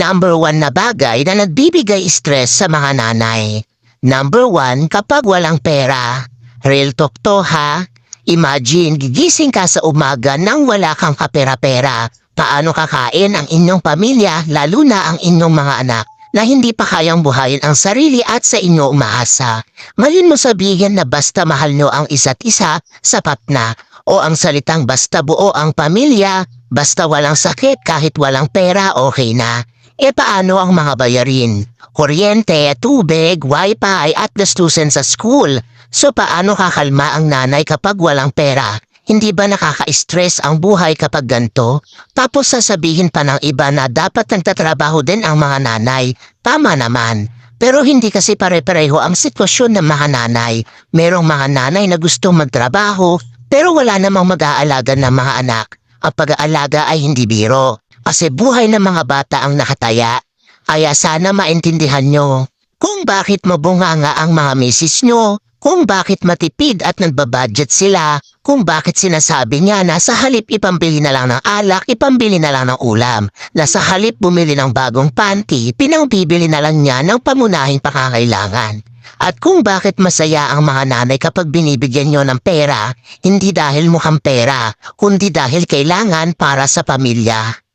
Number one na bagay na nagbibigay stress sa mga nanay. Number one, kapag walang pera. Real talk to ha. Imagine, gigising ka sa umaga nang wala kang kapera-pera. Paano kakain ang inyong pamilya, lalo na ang inyong mga anak, na hindi pa kayang buhayin ang sarili at sa inyo umaasa. Ngayon mo sabihin na basta mahal nyo ang isa't isa, sapat na. O ang salitang basta buo ang pamilya, basta walang sakit kahit walang pera, okay na. E paano ang mga bayarin? Kuryente, tubig, wifi at gastusin sa school. So paano kakalma ang nanay kapag walang pera? Hindi ba nakaka-stress ang buhay kapag ganto? Tapos sasabihin pa ng iba na dapat nagtatrabaho din ang mga nanay. Tama naman. Pero hindi kasi pare-pareho ang sitwasyon ng mga nanay. Merong mga nanay na gustong magtrabaho, pero wala namang mag-aalaga ng mga anak. Ang pag-aalaga ay hindi biro. Kasi buhay ng mga bata ang nakataya. Kaya sana maintindihan nyo kung bakit mabunganga ang mga misis nyo, kung bakit matipid at nagbabudget sila, kung bakit sinasabi niya na sa halip ipambili na lang ng alak, ipambili na lang ng ulam, na sa halip bumili ng bagong panty, pinangbibili na lang niya ng pamunahing pakangailangan. At kung bakit masaya ang mga nanay kapag binibigyan nyo ng pera, hindi dahil mukhang pera, kundi dahil kailangan para sa pamilya.